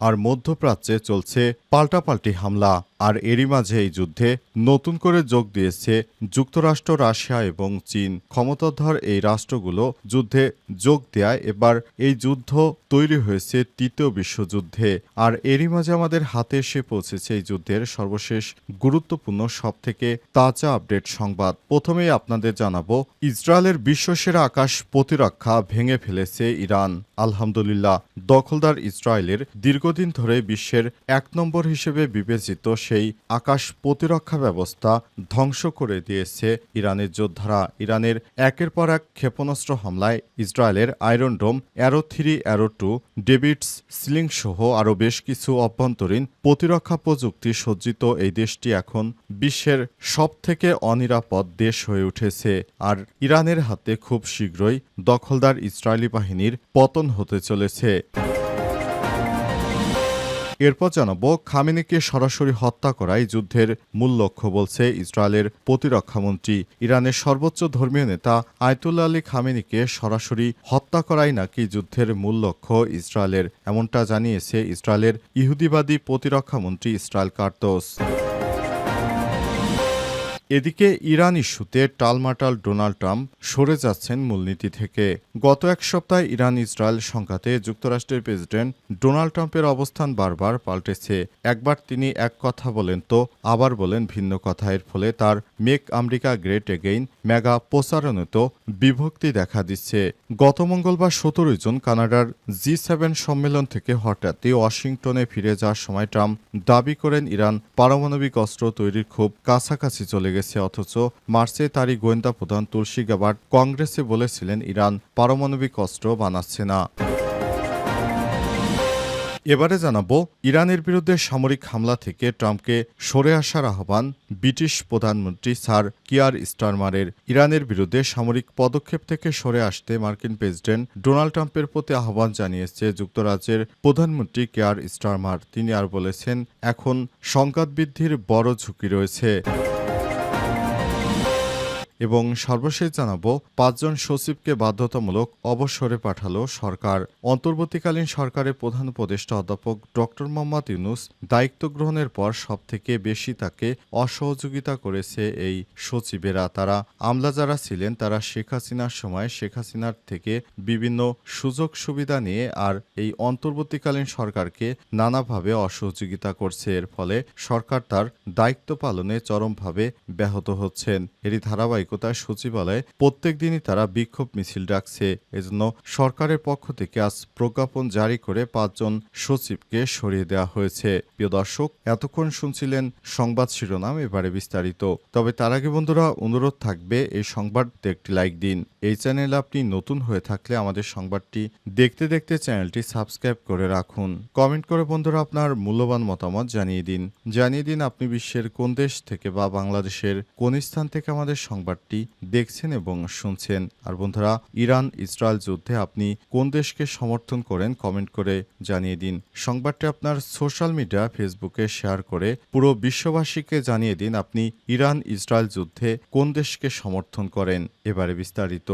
আর মধ্যপ্রাচ্যে চলছে পাল্টাপাল্টি হামলা, আর এরই মাঝে এই যুদ্ধে নতুন করে যোগ দিয়েছে যুক্তরাষ্ট্র, রাশিয়া এবং চীন। ক্ষমতাধর এই রাষ্ট্রগুলো যুদ্ধে যোগ দেয় এবার এই যুদ্ধ তৈরি হয়েছে তৃতীয় বিশ্বযুদ্ধে। আর এরই মাঝে আমাদের হাতে এসে পৌঁছেছে এই যুদ্ধের সর্বশেষ গুরুত্বপূর্ণ সবথেকে তাজা আপডেট সংবাদ। প্রথমেই আপনাদের জানাব, ইসরায়েলের বিশ্বসেরা আকাশ প্রতিরক্ষা ভেঙে ফেলেছে ইরান। আলহামদুলিল্লাহ, দখলদার ইসরায়েলের দীর্ঘদিন ধরে বিশ্বের এক নম্বর হিসেবে বিবেচিত সেই আকাশ প্রতিরক্ষা ব্যবস্থা ধ্বংস করে দিয়েছে ইরানের যোদ্ধারা। ইরানের একের পর এক ক্ষেপণাস্ত্র হামলায় ইসরায়েলের iron dome, arrow three, arrow two, David's sling সহ আরও বেশ কিছু অভ্যন্তরীণ প্রতিরক্ষা প্রযুক্তি সজ্জিত এই দেশটি এখন বিশ্বের সবথেকে অনিরাপদ দেশ হয়ে উঠেছে। আর ইরানের হাতে খুব শীঘ্রই দখলদার ইসরায়েলি বাহিনীর পতন হতে চলেছে। এরপর জানাব, খামেনিকে সরাসরি হত্যা করাই যুদ্ধের মূল লক্ষ্য বলছে ইসরায়েলের প্রতিরক্ষামন্ত্রী। ইরানের সর্বোচ্চ ধর্মীয় নেতা আয়তুল্লা আলী খামেনিকে সরাসরি হত্যা করাই নাকি যুদ্ধের মূল লক্ষ্য ইসরায়েলের, এমনটা জানিয়েছে ইসরায়েলের ইহুদিবাদী প্রতিরক্ষামন্ত্রী ইসরায়েল কার্তোস। এদিকে ইরান ইস্যুতে টালমাটাল ডোনাল্ড ট্রাম্প সরে যাচ্ছেন মূলনীতি থেকে। গত এক সপ্তাহে ইরান ইসরায়েল সংঘাতে যুক্তরাষ্ট্রের প্রেসিডেন্ট ডোনাল্ড ট্রাম্পের অবস্থান বারবার পাল্টেছে। একবার তিনি এক কথা বলেন তো, আবার বলেন ভিন্ন কথা। এর ফলে তার make America great again mega প্রচারণেত বিভক্তি দেখা দিচ্ছে। গত মঙ্গলবার সতেরোই জুন কানাডার জি সেভেন সম্মেলন থেকে হঠাৎই ওয়াশিংটনে ফিরে যাওয়ার সময় ট্রাম্প দাবি করেন, ইরান পারমাণবিক অস্ত্র তৈরির খুব কাছাকাছি চলে গেছে অথচ মার্চে তারই গোয়েন্দা প্রধান তুলসী গাবার্ড কংগ্রেসে বলেছিলেন, ইরান পারমাণবিক অস্ত্র বানাচ্ছে না। এবারে জানাব, ইরানের বিরুদ্ধে সামরিক হামলা থেকে ট্রাম্পকে সরে আসার আহ্বান ব্রিটিশ প্রধানমন্ত্রী স্যার কিয়ার স্টারমারের। ইরানের বিরুদ্ধে সামরিক পদক্ষেপ থেকে সরে আসতে মার্কিন প্রেসিডেন্ট ডোনাল্ড ট্রাম্পের প্রতি আহ্বান জানিয়েছে যুক্তরাজ্যের প্রধানমন্ত্রী কেয়ার স্টারমার। তিনি আর বলেছেন, এখন সংঘাত বৃদ্ধির বড় ঝুঁকি রয়েছে। এবং সর্বশেষ জানাব, পাঁচজন সচিবকে বাধ্যতামূলক অবসরে পাঠালো সরকার। অন্তর্বর্তীকালীন সরকারের প্রধান উপদেষ্টা অধ্যাপক ডক্টর মোহাম্মদ ইউনুস দায়িত্ব গ্রহণের পর সবথেকে বেশি তাকে অসহযোগিতা করেছে এই সচিবেরা। তারা আমলা যারা ছিলেন, তারা শেখ হাসিনার সময় শেখ হাসিনার থেকে বিভিন্ন সুযোগ সুবিধা নিয়ে আর এই অন্তর্বর্তীকালীন সরকারকে নানাভাবে অসহযোগিতা করছে। এর ফলে সরকার তার দায়িত্ব পালনে চরমভাবে ব্যাহত হচ্ছেন। এরই ধারাবাহিক ধারাবাহিকতায় সচিবালয়ে প্রত্যেক দিনই তারা বিক্ষোভ মিছিল ডাকছে। এজন্য সরকারের পক্ষ থেকে আজ প্রজ্ঞাপন জারি করে পাঁচজন সচিবকে সরিয়ে দেওয়া হয়েছে। প্রিয় দর্শক, এতক্ষণ শুনছিলেন সংবাদ শিরোনাম, এবারে বিস্তারিত। তবে তার আগে বন্ধুরা, অনুরোধ থাকবে, এই সংবাদটি একটি লাইক দিন। এই চ্যানেল আপনি নতুন হয়ে থাকলে আমাদের সংবাদটি দেখতে দেখতে চ্যানেলটি সাবস্ক্রাইব করে রাখুন। কমেন্ট করে বন্ধুরা আপনার মূল্যবান মতামত জানিয়ে দিন। জানিয়ে দিন আপনি বিশ্বের কোন দেশ থেকে বা বাংলাদেশের কোন স্থান থেকে আমাদের সংবাদ সংবাদটি দেখছেন এবং শুনছেন। আর বন্ধুরা ইরান ইসরায়েল যুদ্ধে আপনি কোন দেশকে সমর্থন করেন কমেন্ট করে জানিয়ে দিন। সংবাদটি আপনার সোশ্যাল মিডিয়া, ফেসবুকে শেয়ার করে পুরো বিশ্ববাসীকে জানিয়ে দিন আপনি ইরান ইসরায়েল যুদ্ধে কোন দেশকে সমর্থন করেন। এবারে বিস্তারিত।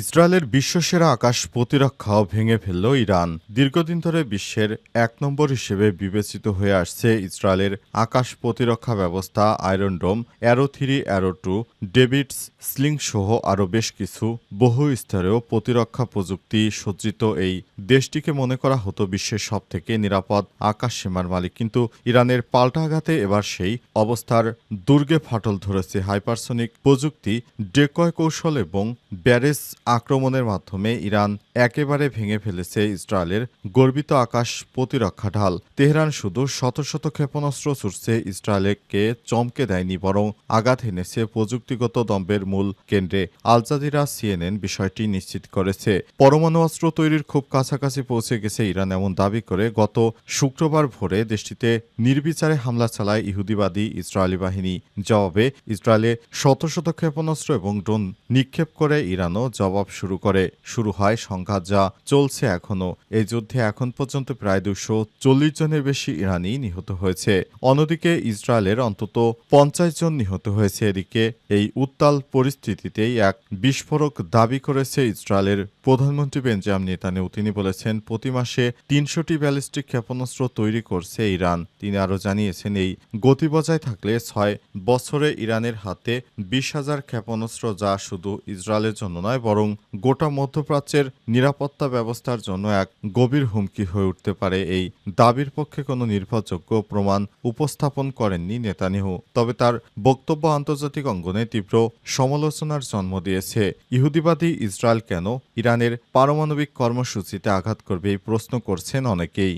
ইসরায়েলের বিশ্বসেরা আকাশ প্রতিরক্ষাও ভেঙে ফেলল ইরান। দীর্ঘদিন ধরে বিশ্বের এক নম্বর হিসেবে বিবেচিত হয়ে আসছে ইসরায়েলের আকাশ প্রতিরক্ষা ব্যবস্থা, iron dome, arrow three, arrow two, David's, sling সহ আরও বেশ কিছু বহু স্তরেও প্রতিরক্ষা প্রযুক্তি সজ্জিত এই দেশটিকে মনে করা হতো বিশ্বের সবথেকে নিরাপদ আকাশ সীমার মালিক। কিন্তু ইরানের পাল্টাঘাতে এবার সেই অবস্থার দুর্গে ফাটল ধরেছে হাইপারসনিক প্রযুক্তি, ডেকয় কৌশল এবং ব্যারেজ আক্রমণের মাধ্যমে ইরান একেবারে ভেঙে ফেলেছে ইসরায়েলের গর্বিত আকাশ প্রতিরক্ষা ঢাল। তেহরান শুধু শত শত ক্ষেপণাস্ত্র ছুটছে ইসরায়েলকে চমকে দেয়নি, বরং আঘাত এনেছে প্রযুক্তিগত দম্বের মূল কেন্দ্রে। আল জাজিরা, সিএনএন বিষয়টি নিশ্চিত করেছে। পরমাণু অস্ত্র তৈরির খুব কাছাকাছি পৌঁছে গেছে ইরান এমন দাবি করে গত শুক্রবার ভোরে দেশটিতে নির্বিচারে হামলা চালায় ইহুদিবাদী ইসরায়েলি বাহিনী। জবাবে, ইসরায়েলে শত শত ক্ষেপণাস্ত্র এবং ড্রোন নিক্ষেপ করে ইরানও জবাব জবাব শুরু করে, শুরু হয় সংঘাত যা চলছে এখনও এই যুদ্ধে এখন পর্যন্ত প্রায় দুশো চল্লিশ জনের বেশি ইরানি নিহত হয়েছে। অন্যদিকে ইসরায়েলের অন্তত পঞ্চাশ জন নিহত হয়েছে। এদিকে এই উত্তাল পরিস্থিতিতেই এক বিস্ফোরক দাবি করেছে ইসরায়েলের প্রধানমন্ত্রী বেঞ্জাম নেতানিয়াহু, তিনি বলেছেন, প্রতি মাসে তিনশোটি ব্যালিস্টিক ক্ষেপণাস্ত্র তৈরি করছে ইরান। তিনি আরও জানিয়েছেন, এই গতি বজায় থাকলে ছয় বছরে ইরানের হাতে বিশ হাজার ক্ষেপণাস্ত্র যা শুধু ইসরায়েলের জন্য নয়, বরং গোটা মধ্যপ্রাচ্যের নিরাপত্তা ব্যবস্থার জন্য এক গভীর হুমকি হয়ে উঠতে পারে। এই দাবির পক্ষে কোনো নির্ভরযোগ্য প্রমাণ উপস্থাপন করেননি নেতানিয়াহু। তবে তার বক্তব্য আন্তর্জাতিক অঙ্গনে তীব্র সমালোচনার জন্ম দিয়েছে। ইহুদিবাদী ইসরায়েল কেন ইরানের পারমাণবিক কর্মসূচিতে আঘাত করবে এই প্রশ্ন করছেন অনেকেই।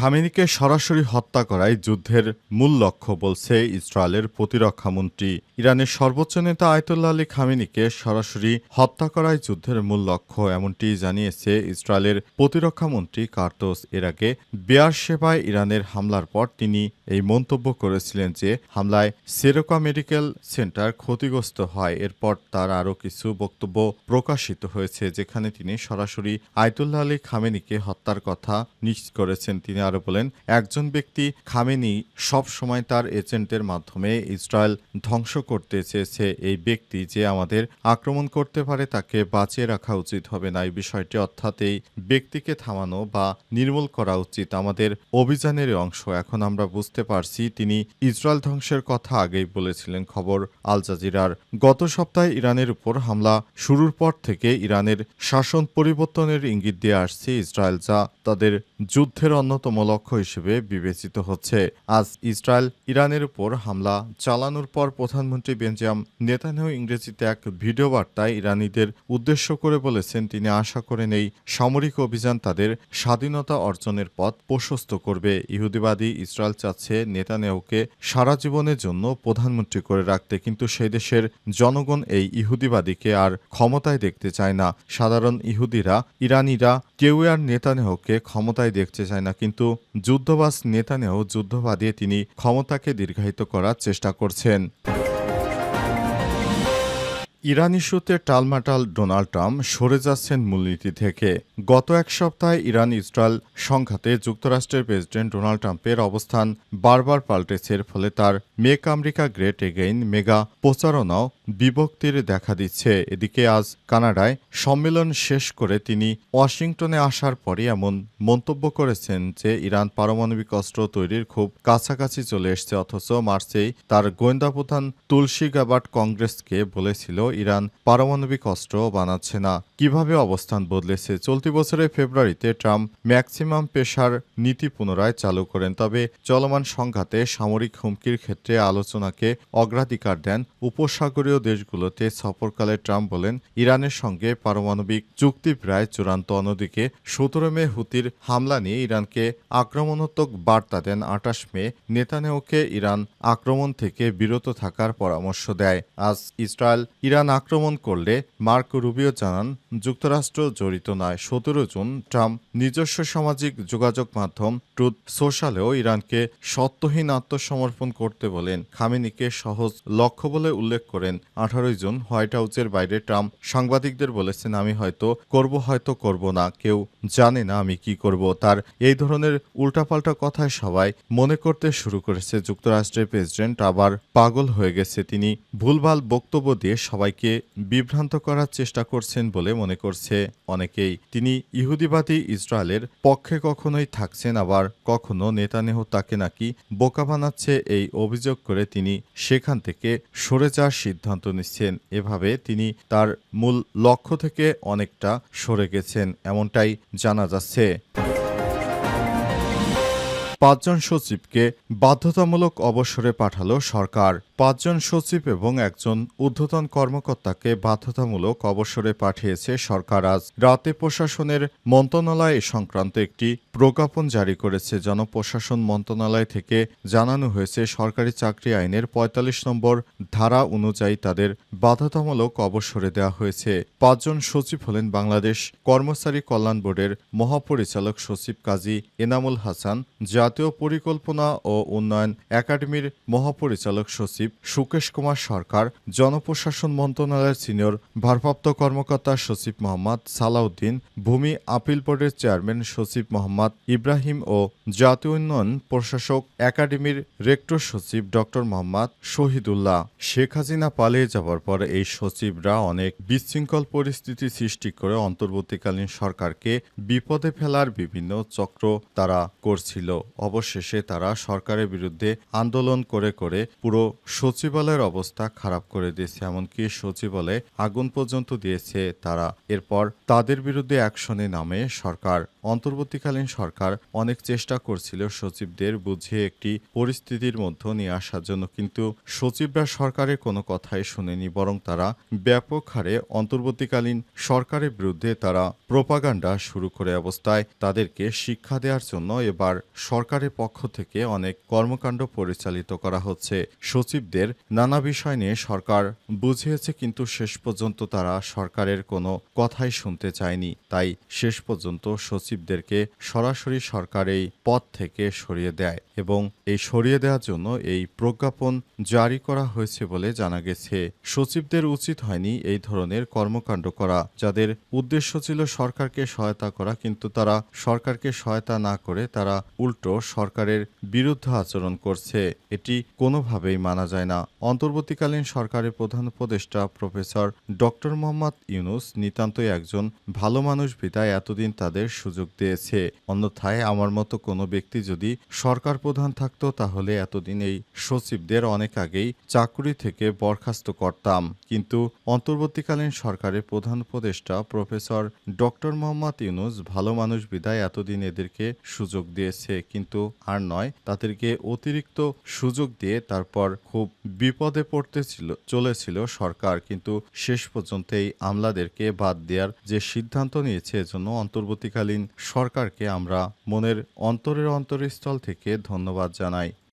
খামেনিকে সরাসরি হত্যা করাই যুদ্ধের মূল লক্ষ্য বলছে ইসরায়েলের প্রতিরক্ষামন্ত্রী ইরানের সর্বোচ্চ নেতা আয়তুল্লাহ আলী খামেনিকে সরাসরি হত্যা করাই যুদ্ধের মূল লক্ষ্য, এমনটি জানিয়েছে ইসরায়েলের প্রতিরক্ষামন্ত্রী কার্তোস এর আগে বেয়ার সেবায় ইরানের হামলার পর তিনি এই মন্তব্য করেছিলেন যে হামলায় সেরোকা মেডিকেল সেন্টার ক্ষতিগ্রস্ত হয়। এরপর তার আরও কিছু বক্তব্য প্রকাশিত হয়েছে, যেখানে তিনি সরাসরি আয়তুল্লাহ আলী খামেনিকে হত্যার কথা নিশ্চিত করেছেন। তিনি আরও বলেন, একজন ব্যক্তি খামেনি, সব সময় তার এজেন্টের মাধ্যমে ইসরায়েল ধ্বংস করতে চেয়েছে। এই ব্যক্তি যে আমাদের আক্রমণ করতে পারে তাকে বাঁচিয়ে রাখা উচিত হবে না। এই বিষয়টি অর্থাৎ এই ব্যক্তিকে থামানো বা নির্মূল করা উচিত আমাদের অভিযানের অংশ। এখন আমরা বুঝতে পারছি তিনি ইসরায়েল ধ্বংসের কথা আগেই বলেছিলেন। খবর আল জাজিরার। গত সপ্তাহে ইরানের উপর হামলা শুরুর পর থেকে ইরানের শাসন পরিবর্তনের ইঙ্গিত দিয়ে আসছে ইসরায়েল, যা তাদের যুদ্ধের অন্যতম লক্ষ্য হিসেবে বিবেচিত হচ্ছে। আজ ইসরায়েল, ইরানের উপর হামলা চালানোর পর প্রধানমন্ত্রী বেঞ্জাম নেতানিয়াহু ইংরেজিতে এক ভিডিও বার্তায় ইরানিদের উদ্দেশ্য করে বলেছেন, তিনি আশা করেন এই সামরিক অভিযান তাদের স্বাধীনতা অর্জনের পথ প্রশস্ত করবে। ইহুদিবাদী ইসরায়েল চাচ্ছে নেতানিয়াহুকে সারা জীবনের জন্য প্রধানমন্ত্রী করে রাখতে, কিন্তু সেই দেশের জনগণ এই ইহুদিবাদীকে আর ক্ষমতায় দেখতে চায় না। সাধারণ ইহুদিরা, ইরানিরা কেউ আর নেতানিয়াহুকে ক্ষমতায় দেখতে চায় না, কিন্তু যুদ্ধবাস নেতানিয়াহু যুদ্ধ বাদিয়ে তিনি ক্ষমতাকে দীর্ঘায়িত করার চেষ্টা করছেন। ইরান ইস্যুতে টালমাটাল ডোনাল্ড ট্রাম্প সরে যাচ্ছেন মূলনীতি থেকে। গত এক সপ্তাহে ইরান ইসরায়েল সংঘাতে যুক্তরাষ্ট্রের প্রেসিডেন্ট ডোনাল্ড ট্রাম্পের অবস্থান বারবার পাল্টেছে, এর ফলে তার make America great again mega প্রচারণাও বিভক্তির দেখা দিচ্ছে। এদিকে আজ কানাডায় সম্মেলন শেষ করে তিনি ওয়াশিংটনে আসার পরই এমন মন্তব্য করেছেন যে, ইরান পারমাণবিক অস্ত্র তৈরির খুব কাছাকাছি চলে এসছে, অথচ মার্চেই তার গোয়েন্দা প্রধান তুলসী গাবাট কংগ্রেসকে বলেছিল, ইরান পারমাণবিক অস্ত্র বানাচ্ছে না। কীভাবে অবস্থান বদলেছে? চলতি বছরের ফেব্রুয়ারিতে ট্রাম্প ম্যাক্সিমাম পেশার নীতি পুনরায় চালু করেন, তবে চলমান সংঘাতে সামরিক হুমকির ক্ষেত্রে আলোচনাকে অগ্রাধিকার দেন উপসাগরীয় দেশগুলোতে সফরকালে ট্রাম্প বলেন, ইরানের সঙ্গে পারমাণবিক চুক্তি প্রায় চূড়ান্ত অন্যদিকে সতেরো মে হুতির হামলা নিয়ে ইরানকে আক্রমণাত্মক বার্তা দেন আটাশ মে। নেতানেওকে ইরান আক্রমণ থেকে বিরত থাকার পরামর্শ দেয়। আজ ইসরায়েল ইরান আক্রমণ করলে, মার্ক রুবিও জানান, যুক্তরাষ্ট্র জড়িত নয়। সতেরো জুন ট্রাম্প নিজস্ব সামাজিক যোগাযোগ মাধ্যম ট্রুথ সোশ্যালেও ইরানকে সত্যহীন আত্মসমর্পণ করতে বলেন। খামেনিকে সহজ লক্ষ্য বলে উল্লেখ করেন আঠারোই জুন হোয়াইট হাউসের বাইরে ট্রাম্প সাংবাদিকদের বলেছেন, আমি হয়তো করব হয়তো করব না। কেউ জানে না আমি কি করব। তার এই ধরনের উল্টাপাল্টা কথায় সবাই মনে করতে শুরু করেছে। যুক্তরাষ্ট্রের প্রেসিডেন্ট আবার পাগল হয়ে গেছে। তিনি ভুলভাল বক্তব্য দিয়ে সবাইকে বিভ্রান্ত করার চেষ্টা করছেন বলে মনে করছে অনেকেই। তিনি ইহুদিবাদী ইসরায়েলের পক্ষে কখনোই থাকছেন, আবার কখনো নেতানেহ তাকে নাকি বোকা বানাচ্ছে এই অভিযোগ করে তিনি সেখান থেকে সরে যাওয়ার সিদ্ধান্ত নিচ্ছেন। এভাবে তিনি তার মূল লক্ষ্য থেকে অনেকটা সরে গেছেন, এমনটাই জানা যাচ্ছে। পাঁচজন সচিবকে বাধ্যতামূলক অবসরে পাঠালো সরকার। পাঁচজন সচিব এবং একজন ঊর্ধ্বতন কর্মকর্তাকে বাধ্যতামূলক অবসরে পাঠিয়েছে সরকার। আজ রাতে প্রশাসনের মন্ত্রণালয় এ সংক্রান্ত একটি প্রজ্ঞাপন জারি করেছে। জনপ্রশাসন মন্ত্রণালয় থেকে জানানো হয়েছে, সরকারি চাকরি আইনের ৪৫ নম্বর ধারা অনুযায়ী তাদের বাধ্যতামূলক অবসরে দেওয়া হয়েছে। পাঁচজন সচিব হলেন বাংলাদেশ কর্মচারী কল্যাণ বোর্ডের মহাপরিচালক সচিব কাজী এনামুল হাসান, জাতীয় পরিকল্পনা ও উন্নয়ন একাডেমির মহাপরিচালক সচিব সুকেশ কুমার সরকার, জনপ্রশাসন মন্ত্রণালয়ের সিনিয়র ভারপ্রাপ্ত কর্মকর্তা সচিব মোহাম্মদ সালাউদ্দিন, ভূমি আপিল বোর্ডের চেয়ারম্যান সচিব মোহাম্মদ ইব্রাহিম ও জাতীয় উন্নয়ন প্রশাসক একাডেমির রেক্টর সচিব ডক্টর মোহাম্মদ শহীদুল্লাহ। শেখ হাসিনা পালিয়ে যাওয়ার পর এই সচিবরা অনেক বিশৃঙ্খল পরিস্থিতি সৃষ্টি করে অন্তর্বর্তীকালীন সরকারকে বিপদে ফেলার বিভিন্ন চক্র তারা করছিল। অবশেষে তারা সরকারের বিরুদ্ধে আন্দোলন করে করে পুরো সচিবালয়ের অবস্থা খারাপ করে দিয়েছে, এমনকি সচিবালয়ে আগুন পর্যন্ত দিয়েছে তারা। এরপর তাদের বিরুদ্ধে অ্যাকশনে নামে সরকার। অন্তর্বর্তীকালীন সরকার অনেক চেষ্টা করছিল সচিবদের বুঝিয়ে একটি পরিস্থিতির মধ্যে নিয়ে আসার জন্য, কিন্তু সচিবরা সরকারের কোনো কথাই শুনেনি, বরং তারা ব্যাপক হারে অন্তর্বর্তীকালীন সরকারের বিরুদ্ধে তারা প্রোপাগান্ডা শুরু করে অবস্থায় তাদেরকে শিক্ষা দেওয়ার জন্য এবার সরকারের পক্ষ থেকে অনেক কর্মকাণ্ড পরিচালিত করা হচ্ছে। সচিবদের নানা বিষয় নিয়ে সরকার বুঝিয়েছে, কিন্তু শেষ পর্যন্ত তারা সরকারের কোনো কথাই শুনতে চায়নি। তাই শেষ পর্যন্ত সচিবদেরকে সরাসরি সরকার এই পদ থেকে সরিয়ে দেয় এবং এই সরিয়ে দেওয়ার জন্য এই প্রজ্ঞাপন জারি করা হয়েছে বলে জানা গেছে। সচিবদের উচিত হয়নি এই ধরনের কর্মকাণ্ড করা, যাদের উদ্দেশ্য ছিল সরকারকে সহায়তা করা, কিন্তু তারা সরকারকে সহায়তা না করে তারা উল্টো সরকারের বিরুদ্ধে আচরণ করছে। এটি কোনোভাবেই মানা যায় না। অন্তর্বর্তীকালীন সরকারের প্রধান উপদেষ্টা প্রফেসর ডক্টর মোহাম্মদ ইউনুস নিতান্তই একজন ভালো মানুষ বিদায় এতদিন তাদের সুযোগ দিয়েছে। অন্যথায় আমার মতো কোনো ব্যক্তি যদি সরকার প্রধান থাকতো তাহলে এতদিন এই সচিবদের অনেক আগেই চাকুরি থেকে বরখাস্ত করতাম। কিন্তু অন্তর্বর্তীকালীন সরকারের প্রধান উপদেষ্টা প্রফেসর ডক্টর মোহাম্মদ ইউনুস ভালো মানুষ বিদায় এতদিন এদেরকে সুযোগ দিয়েছে। কিন্তু আর নয়, তাদেরকে অতিরিক্ত সুযোগ দিয়ে তারপর খুব বিপদে পড়তে ছিল চলেছিল সরকার, কিন্তু শেষ পর্যন্ত এই আমলাদেরকে বাদ দেওয়ার যে সিদ্ধান্ত নিয়েছে এজন্য অন্তর্বর্তীকালীন সরকারকে আমরা মনের অন্তরের অন্তরস্থল থেকে ধন্যবাদ জানাই।